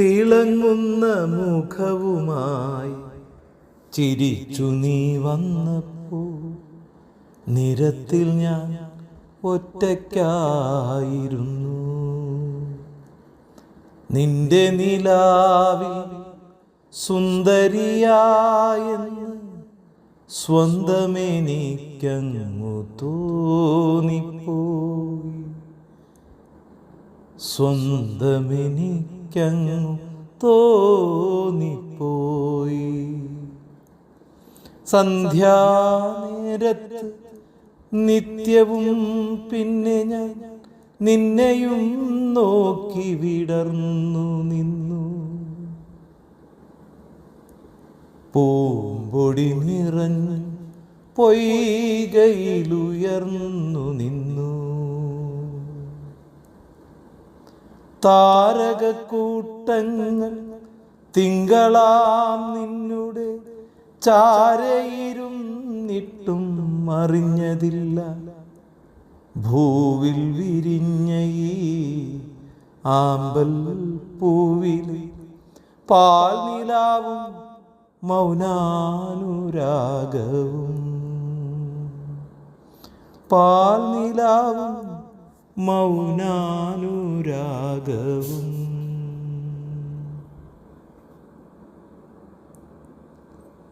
തിളങ്ങുന്ന മുഖവുമായി ചിരിച്ചു നീ വന്നപ്പോ നിരത്തിൽ ഞാൻ ഒറ്റയ്ക്കായിരുന്നു. നിന്റെ നിലാവിൽ സുന്ദരിയായെന്ന് സ്വന്തമെനിക്കങ്ങു തോന്നിപ്പോയി. സ്വന്തമെനിക്കങ്ങു തോന്നിപ്പോയി. സന്ധ്യാനേരത്ത് നിത്യവും പിന്നെ ഞാൻ നിന്നെയും നോക്കി വിടർന്നു നിന്നു. പൂമ്പൊടി നിറഞ്ഞു പൊയ്കയിലുയർന്നു നിന്നു. താരകക്കൂട്ടങ്ങൾ തിങ്കളാം നിന്നുടെ ചാരയിരുന്നിട്ടും അറിഞ്ഞതില്ല. ഭൂവിൽ വിരിഞ്ഞ ഈ ആമ്പൽ പൂവിൽ പാൽനിലാവും മൗനാനുരാഗവും. പാൽനിലാവും മൗനാനുരാഗവും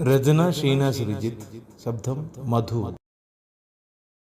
രചന ഷീന ശ്രീജിത്ത് ശബ്ദം മധു